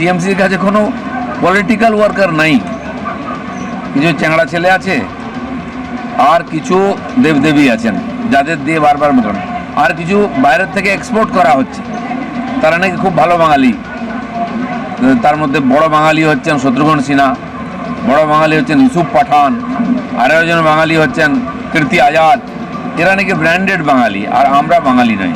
টিএমসির কাছে কোনো পলিটিক্যাল ওয়ার্কার নাই। কিছু চ্যাংড়া ছেলে আছে, আর কিছু দেবদেবী আছেন, যাদের দিয়ে বারবার মতন। আর কিছু বাইরের থেকে এক্সপোর্ট করা হচ্ছে, তারা নাকি খুব ভালো বাঙালি। তার মধ্যে বড় বাঙালি হচ্ছেন শত্রুঘ্ন সিনহা, বড় বাঙালি হচ্ছেন ইউসুফ পাঠান আর একজন বাঙালি হচ্ছেন কীর্তি আজাদ। এরা নাকি ব্র্যান্ডেড বাঙালি, আর আমরা বাঙালি নই।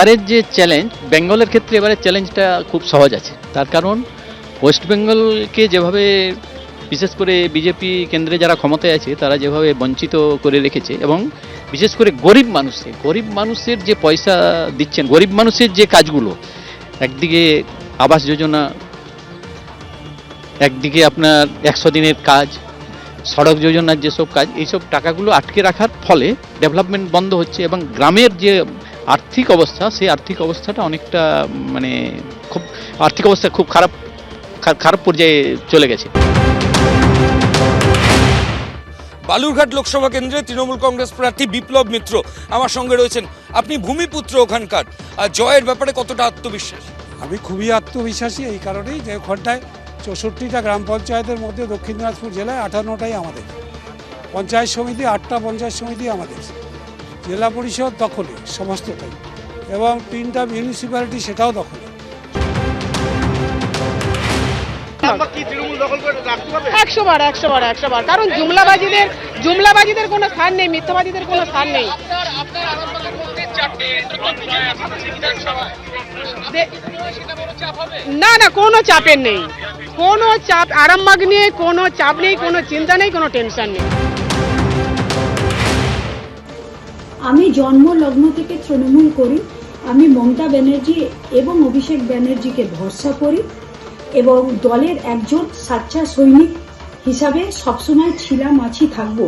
এবারের যে চ্যালেঞ্জ বেঙ্গলের ক্ষেত্রে এবারে চ্যালেঞ্জটা খুব সহজ আছে। তার কারণ ওয়েস্ট বেঙ্গলকে যেভাবে বিশেষ করে বিজেপি কেন্দ্রে যারা ক্ষমতায় আছে, তারা যেভাবে বঞ্চিত করে রেখেছে এবং বিশেষ করে গরিব মানুষকে, গরিব মানুষের যে পয়সা দিচ্ছেন, গরিব মানুষের যে কাজগুলো, একদিকে আবাস যোজনা, একদিকে আপনার একশো দিনের কাজ, সড়ক যোজনার যেসব কাজ, এইসব টাকাগুলো আটকে রাখার ফলে ডেভেলপমেন্ট বন্ধ হচ্ছে এবং গ্রামের যে আর্থিক অবস্থা সেই আর্থিক অবস্থাটা অনেকটা মানে খুব আর্থিক অবস্থা খুব খারাপ খারাপ পর্যায়ে চলে গেছে। বালুরঘাট লোকসভা কেন্দ্রে তৃণমূল কংগ্রেস প্রার্থী বিপ্লব মিত্র আমার সঙ্গে রয়েছেন। আপনি ভূমিপুত্র ওখানকার। আর জয়ের ব্যাপারে কতটা আত্মবিশ্বাস? আমি খুবই আত্মবিশ্বাসী এই কারণেই যে ওখানটায় চৌষট্টিটা গ্রাম পঞ্চায়েতের মধ্যে দক্ষিণ দিনাজপুর জেলায় আঠান্নটাই আমাদের। পঞ্চায়েত সমিতি আটটা পঞ্চায়েত সমিতি আমাদের। জেলা পরিষদ দখলে সমস্তটাই এবং তিনটা মিউনিসিপ্যালিটি সেটাও দখলে। একশো বার একশো বার একশো বার। কারণ জুমলাবাজিদের জুমলাবাজিদের কোনো স্থান নেই মিথ্যাবাজিদের কোনো স্থান নেই। না না কোনো চাপের নেই। কোনো চাপ আরামবাগ নিয়ে কোনো চাপ নেই কোনো চিন্তা নেই কোনো টেনশন নেই। আমি জন্ম লগ্ন থেকে তৃণমূল করি, আমি মমতা ব্যানার্জি এবং অভিষেক ব্যানার্জিকে ভরসা করি এবং দলের একজন সাচ্চা সৈনিক হিসাবে সবসময় ছিলাম, আছি, থাকব।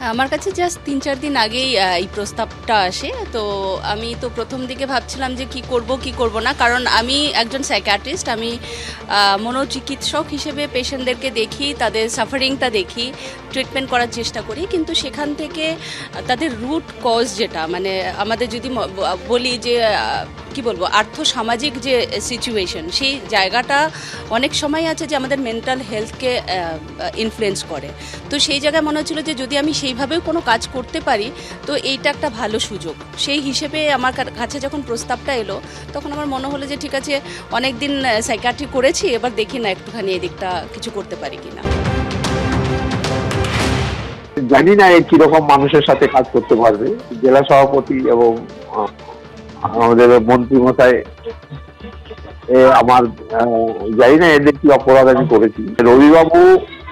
আমার কাছে জাস্ট তিন চার দিন আগেই এই প্রস্তাবটা আসে। তো আমি তো প্রথম দিকে ভাবছিলাম যে কি করব কি করব না। কারণ আমি একজন সাইকাট্রিস্ট আমি মনোচিকিৎসক হিসেবে পেশেন্টদেরকে দেখি, তাদের সাফারিংটা দেখি ট্রিটমেন্ট করার চেষ্টা করি। কিন্তু সেখান থেকে তাদের রুট কজ যেটা মানে আমাদের যদি বলি যে কি বলব আর্থ সামাজিক যে সিচুয়েশন সেই জায়গাটা অনেক সময় আছে যে আমাদের মেন্টাল হেলথকে ইনফ্লুয়েন্স করে। তো সেই জায়গায় মনে হচ্ছিল যে যদি আমি সেইভাবেও কোনো কাজ করতে পারি, তো এইটা একটা ভালো সুযোগ। সেই হিসেবে আমার কাছে যখন প্রস্তাবটা এলো, তখন আমার মনে হলো যে ঠিক আছে অনেক দিন সাইকাট্রি করেছি, এবার দেখি না একটুখানি এদিকটা কিছু করতে পারি কিনা। জানি না কীরকম মানুষের সাথে কাজ করতে পারবে। জেলা সভাপতি এবং আমাদের মন্ত্রী মশাই আমার জানি না এদের কি অপরাধ আমি করেছি। রবিবাবু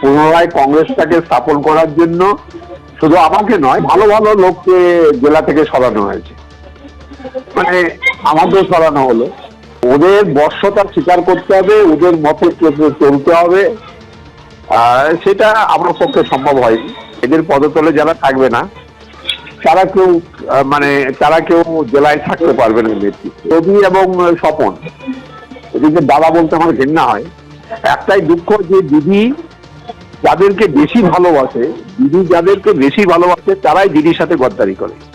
পুনরায় কংগ্রেসটাকে স্থাপন করার জন্য শুধু আমাকে নয়, ভালো ভালো লোককে জেলা থেকে সরানো হয়েছে। মানে আমাকেও সরানো হলো। ওদের বর্ষতা স্বীকার করতে হবে, ওদের মতে চলতে হবে। সেটা আমার পক্ষে সম্ভব হয়নি। এদের পদতলে যারা থাকবে না তারা কেউ মানে তারা কেউ জেলায় থাকতে পারবে না নেতৃত্ব রবি এবং স্বপন। এদিকে দাদা বলতে আমার ঘেন্না হয়, একটাই দুঃখ যে দিদি যাদেরকে বেশি ভালোবাসে, দিদি যাদেরকে বেশি ভালোবাসে, তারাই দিদির সাথে গদ্দারি করে।